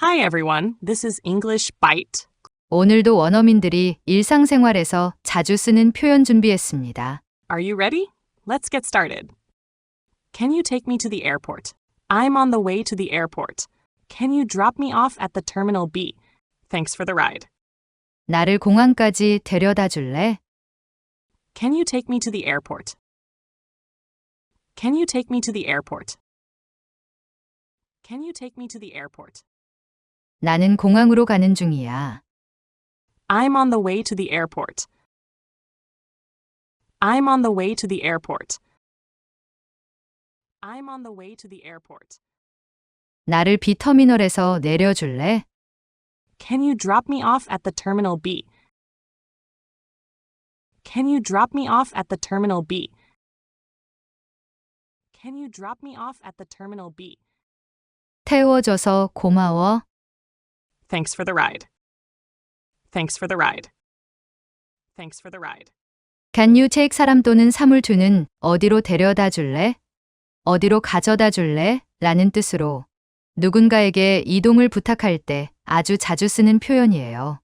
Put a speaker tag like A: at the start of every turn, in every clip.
A: Hi everyone, this is English Bite.
B: 오늘도 원어민들이 일상생활에서 자주 쓰는 표현 준비했습니다.
A: Are you ready? Let's get started. Can you take me to the airport? I'm on the way to the airport. Can you drop me off at the terminal B? Thanks for the ride.
B: 나를 공항까지 데려다 줄래?
A: Can you take me to the airport? Can you take me to the airport? Can you take me to the airport?
B: 나는 공항으로 가는 중이야.
A: I'm on the way to the airport. I'm on the way to the airport. I'm on the way to the airport.
B: 나를 B터미널에서 내려줄래?
A: Can you drop me off at the terminal B? Can you drop me off at the terminal B? Can you drop me off at the terminal B?
B: 태워줘서 고마워.
A: Thanks for the ride. Thanks for the ride. Thanks for the ride.
B: Can you take 사람 또는 사물 두는 어디로 데려다 줄래? 어디로 가져다 줄래? 라는 뜻으로 누군가에게 이동을 부탁할 때 아주 자주 쓰는 표현이에요.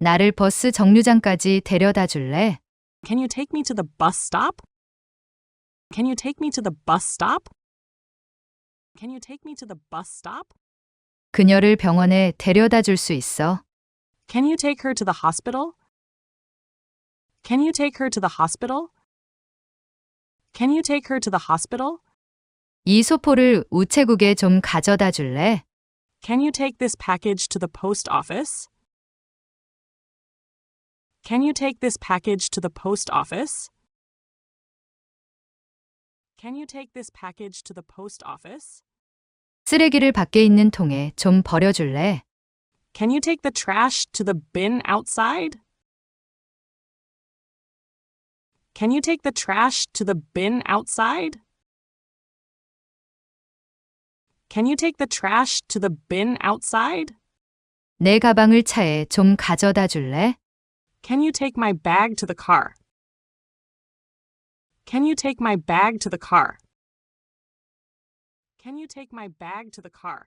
B: 나를 버스 정류장까지 데려다 줄래?
A: Can you take me to the bus stop? Can you take me to the bus stop? Can you take me to the bus stop?
B: 그녀를 병원에 데려다 줄 수 있어.
A: Can you take her to the hospital? Can you take her to the hospital? Can you take her to the hospital?
B: 이 소포를 우체국에 좀 가져다 줄래?
A: Can you take this package to the post office? Can you take this package to the post office? Can you take this package to the post office?
B: 쓰레기를 밖에 있는 통에 좀 버려줄래?
A: Can you take the trash to the bin outside? Can you take the trash to the bin outside? Can you take the trash to the bin outside?
B: 내 가방을 차에 좀 가져다 줄래?
A: Can you take my bag to the car? Can you take my bag to the car? Can you take my bag to the car?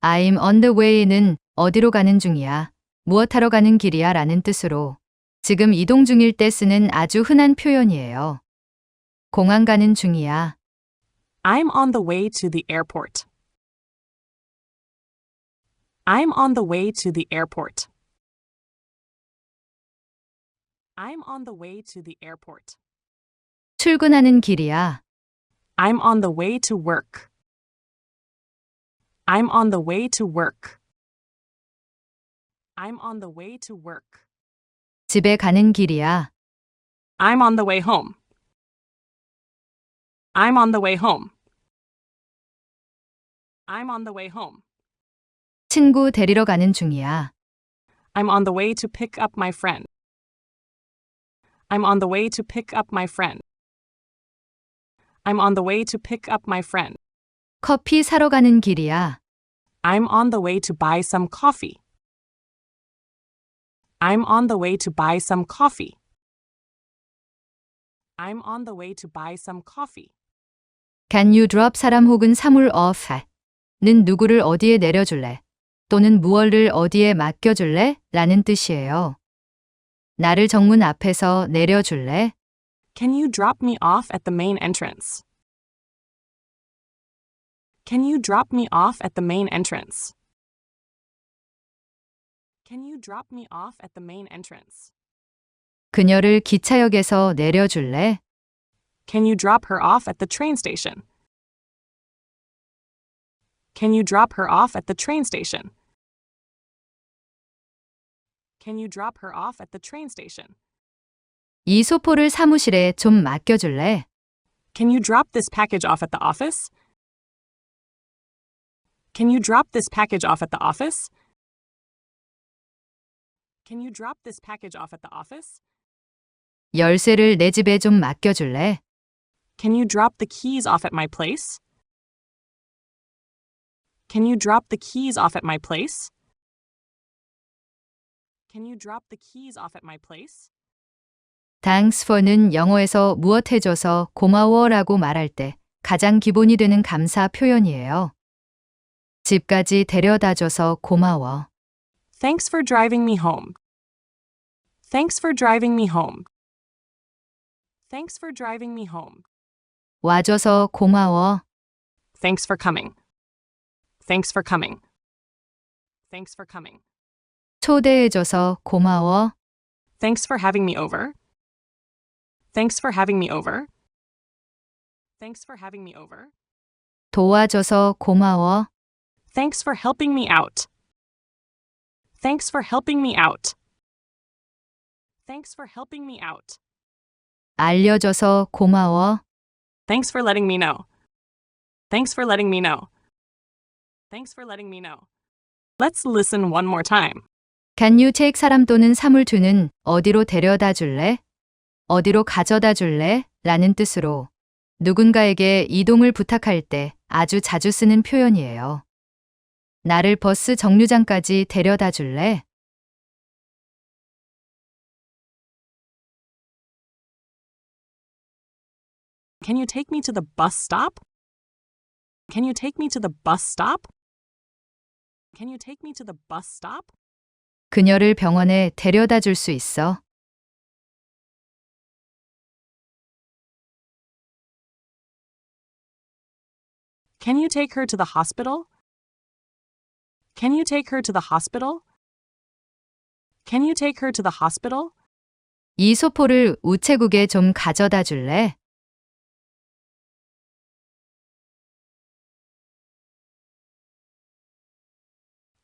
B: I'm on the way는 어디로 가는 중이야, 무엇하러 가는 길이야 라는 뜻으로 지금 이동 중일 때 쓰는 아주 흔한 표현이에요. 공항 가는 중이야.
A: I'm on the way to the airport. I'm on the way to the airport. I'm on the way to the airport.
B: 출근하는 길이야.
A: I'm on the way to work. I'm on the way to work. I'm on the way to work.
B: 집에 가는 길이야.
A: I'm on the way home. I'm on the way home. I'm on the way home.
B: 친구 데리러 가는 중이야.
A: I'm on the way to pick up my friend. I'm on the way to pick up my friend. I'm on the way to pick up my friend.
B: 커피 사러 가는 길이야.
A: I'm on the way to buy some coffee. I'm on the way to buy some coffee. I'm on the way to buy some coffee.
B: Can you drop 사람 혹은 사물 off? 는 누구를 어디에 내려줄래? 또는 무엇을 어디에 맡겨줄래? 라는 뜻이에요. 나를 정문 앞에서 내려줄래?
A: Can you drop me off at the main entrance? Can you drop me off at the main entrance? Can you drop me off at the main entrance?
B: 그녀를 기차역에서 내려줄래?
A: Can you drop her off at the train station? Can you drop her off at the train station? Can you drop her off at the train station?
B: 이 소포를 사무실에 좀 맡겨줄래?
A: Can you drop this package off at the office? Can you drop this package off at the office? Can you drop this package off at the office?
B: 열쇠를 내 집에 좀 맡겨줄래?
A: Can you drop the keys off at my place? Can you drop the keys off at my place? Can you drop the keys off at my place?
B: Thanks for는 영어에서 무엇 해줘서 고마워라고 말할 때 가장 기본이 되는 감사 표현이에요. 집까지 데려다줘서 고마워.
A: Thanks for driving me home. Thanks for driving me home. Thanks for driving me home.
B: 와줘서 고마워.
A: Thanks for coming. Thanks for coming. Thanks for coming.
B: 초대해줘서 고마워.
A: Thanks for having me over. Thanks for having me over. Thanks for having me over.
B: 도와줘서 고마워.
A: Thanks for helping me out. Thanks for helping me out. Thanks for helping me out.
B: 알려줘서 고마워.
A: Thanks for letting me know. Thanks for letting me know. Thanks for letting me know. Let's listen one more time.
B: Can you take 사람 또는 사물 두는 어디로 데려다 줄래? 어디로 가져다 줄래? 라는 뜻으로 누군가에게 이동을 부탁할 때 아주 자주 쓰는 표현이에요. 나를 버스 정류장까지 데려다 줄래?
A: Can you take me to the bus stop? Can you take me to the bus stop? Can you take me to the bus stop?
B: 그녀를 병원에 데려다 줄 수 있어.
A: Can you take her to the hospital? Can you take her to the hospital? Can you take her to the hospital?
B: 이 소포를 우체국에 좀 가져다 줄래?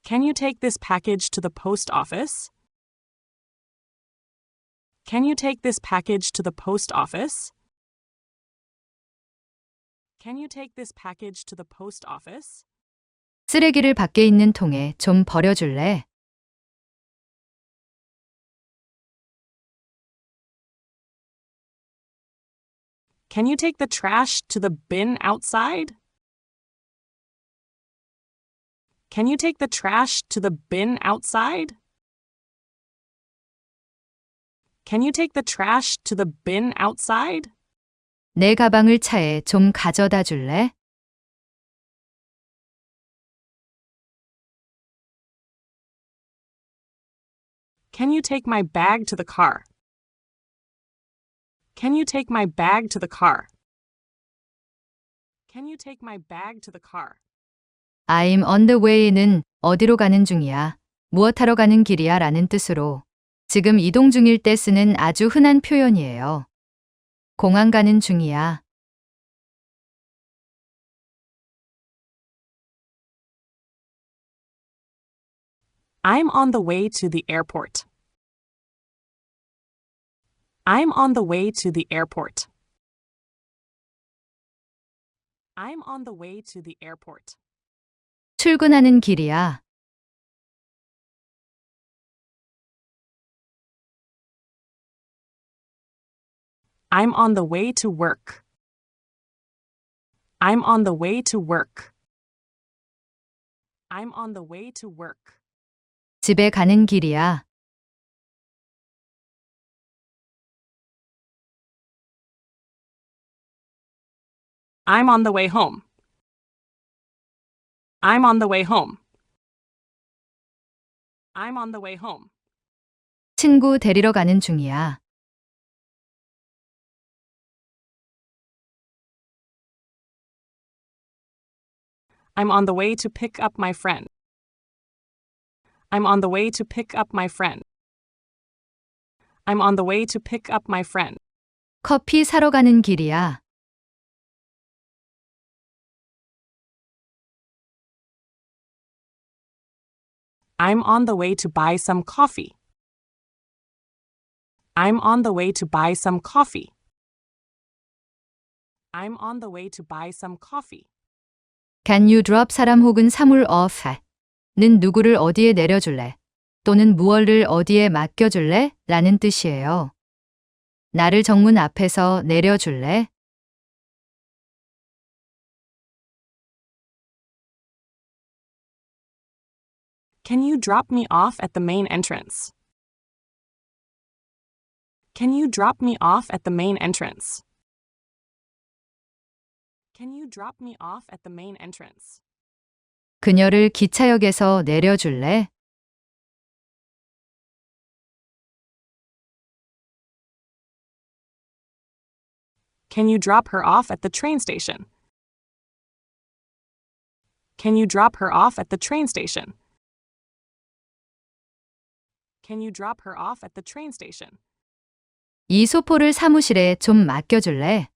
A: Can you take this package to the post office? Can you take this package to the post office? Can you take this package to the post office?
B: 쓰레기를 밖에 있는 통에 좀 버려줄래?
A: Can you take the trash to the bin outside? Can you take the trash to the bin outside? Can you take the trash to the bin outside?
B: 내 가방을 차에 좀 가져다 줄래?
A: Can you take my bag to the car? Can you take my bag to the car? Can you take my bag to the car?
B: I'm on the way는 어디로 가는 중이야, 무엇하러 가는 길이야 라는 뜻으로 지금 이동 중일 때 쓰는 아주 흔한 표현이에요. 공항 가는 중이야.
A: I'm on the way to the airport. I'm on the way to the airport. I'm on the way to the airport.
B: 출근하는 길이야.
A: I'm on the way to work. I'm on the way to work. I'm on the way to work.
B: 집에 가는 길이야.
A: I'm on the way home. I'm on the way home. I'm on the way home.
B: 친구 데리러 가는 중이야.
A: I'm on the way to pick up my friend. I'm on the way to pick up my friend. I'm on the way to pick up my friend.
B: 커피 사러 가는 길이야.
A: I'm on the way to buy some coffee. I'm on the way to buy some coffee. I'm on the way to buy some coffee.
B: Can you drop 사람 혹은 사물 off? 는 누구를 어디에 내려줄래? 또는 무엇을 어디에 맡겨줄래? 라는 뜻이에요. 나를 정문 앞에서 내려줄래? 그녀를 기차역에서 내려줄래?
A: Can you drop her off at the train station? Can you drop her off at the train station? Can you drop her off at the train station?
B: 이 소포를 사무실에 좀 맡겨줄래?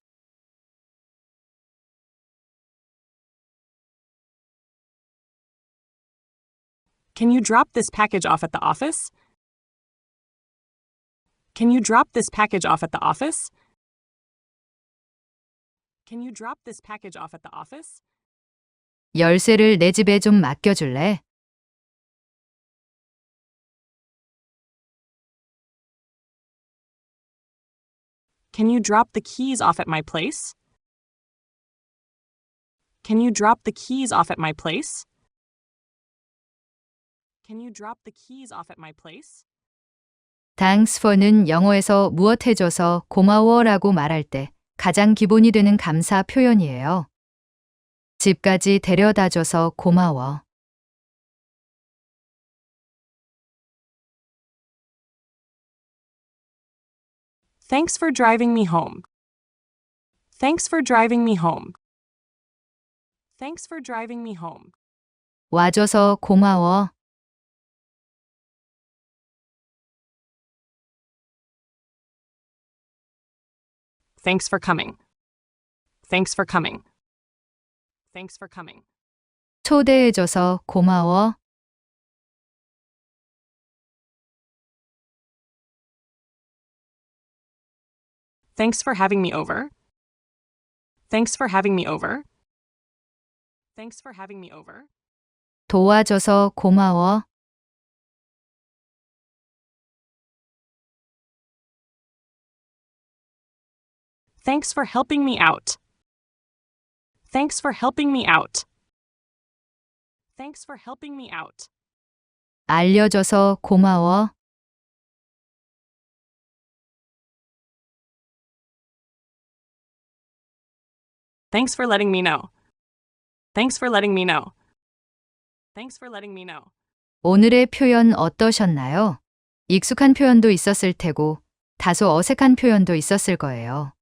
A: Can you drop this package off at the office? Can you drop this package off at the office? Can you drop this package off at the office?
B: 열쇠를 내 집에 좀 맡겨줄래?
A: Can you drop the keys off at my place? Can you drop the keys off at my place? Can you drop the keys off at my place?
B: Thanks for는 영어에서 무엇 해줘서 고마워라고 말할 때 가장 기본이 되는 감사 표현이에요. 집까지 데려다 줘서 고마워.
A: Thanks for driving me home. Thanks for driving me home. Thanks for driving me home.
B: 와줘서 고마워.
A: Thanks for coming. Thanks for coming. Thanks for coming.
B: 초대해줘서 고마워.
A: Thanks for having me over. Thanks for having me over. Thanks for having me over.
B: 도와줘서 고마워.
A: Thanks for helping me out. Thanks for helping me out. Thanks for helping me out.
B: 알려줘서 고마워.
A: Thanks for letting me know. Thanks for letting me know. Thanks for letting me know.
B: 오늘의 표현 어떠셨나요? 익숙한 표현도 있었을 테고 다소 어색한 표현도 있었을 거예요.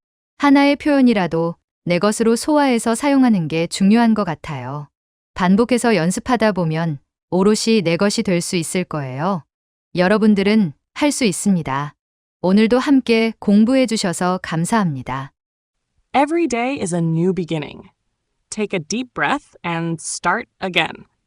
B: 하나의 표현이라도 내 것으로 소화해서 사용하는 게 중요한 것 같아요. 반복해서 연습하다 보면 오롯이 내 것이 될 수 있을 거예요. 여러분들은 할 수 있습니다. 오늘도 함께 공부해 주셔서 감사합니다.
A: Every day is a new beginning. Take a deep breath and start again.